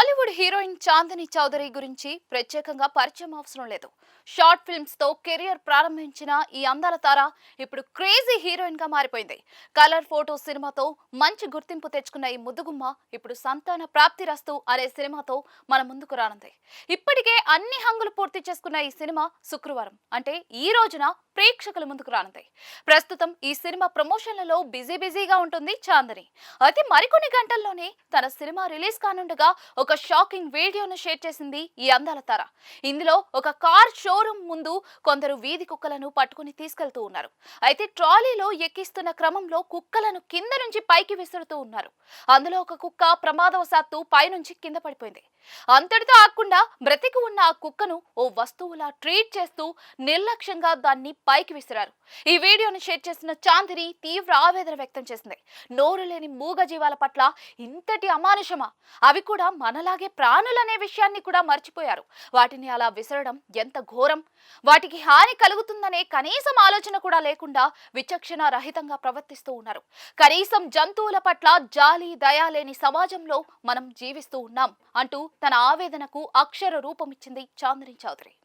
Tollywood heroine Chandni Chowdary గురించి ప్రత్యేకంగా పరిచయం అవసరం లేదు. షార్ట్ ఫిల్మ్స్తో కెరియర్ ప్రారంభించిన ఈ అందాల తార ఇప్పుడు క్రేజీ హీరోయిన్గా మారిపోయింది. కలర్ ఫోటో సినిమాతో మంచి గుర్తింపు తెచ్చుకున్న ఈ ముద్దుగుమ్మ ఇప్పుడు సంతాన ప్రాప్తి రస్తు అనే సినిమాతో మన ముందుకు రానుంది. ఇప్పటికే అన్ని హంగులు పూర్తి చేసుకున్న ఈ సినిమా శుక్రవారం అంటే ఈ రోజున ప్రేక్షకుల ముందుకు రానుంది. ప్రస్తుతం ఈ సినిమా ప్రమోషన్లలో బిజీ బిజీగా ఉంటుంది చాందని. అయితే మరికొన్ని గంటల్లోనే తన సినిమా రిలీజ్ కానుండగా ఒక ఒక షాకింగ్ వీడియోను షేర్ చేసింది ఈ అందాల తార. ఇందులో ఒక కార్ షోరూమ్ ముందు కొందరు వీధి కుక్కలను పట్టుకుని తీసుకెళ్తూ ఉన్నారు. అయితే ట్రాలీలో ఎక్కిస్తున్న క్రమంలో కుక్కలను కింద నుంచి పైకి విసురుతూ ఉన్నారు. అందులో ఒక కుక్క ప్రమాదవశాత్తు పైనుంచి కింద పడిపోయింది. అంతటితో ఆకుండా బ్రతికి ఉన్న ఆ కుక్కను ఓ వస్తువులా ట్రీట్ చేస్తూ నిర్లక్ష్యంగా దాన్ని పైకి విసిరారు. ఈ వీడియోను షేర్ చేసిన చాందిని తీవ్ర ఆవేదన వ్యక్తం చేసింది. నోరు లేని మూగ జీవాల పట్ల ఇంతటి అమానుషమా? అవి కూడా మన మనలాగే ప్రాణులనే విషయాన్ని కూడా మర్చిపోయారు. వాటిని అలా విసరడం ఎంత ఘోరం! వాటికి హాని కలుగుతుందనే కనీసం ఆలోచన కూడా లేకుండా విచక్షణ రహితంగా ప్రవర్తిస్తూ ఉన్నారు. కనీసం జంతువుల పట్ల జాలి దయ లేని సమాజంలో మనం జీవిస్తూ ఉన్నాం అంటూ తన ఆవేదనకు అక్షర రూపమిచ్చింది చాందిని చౌదరి.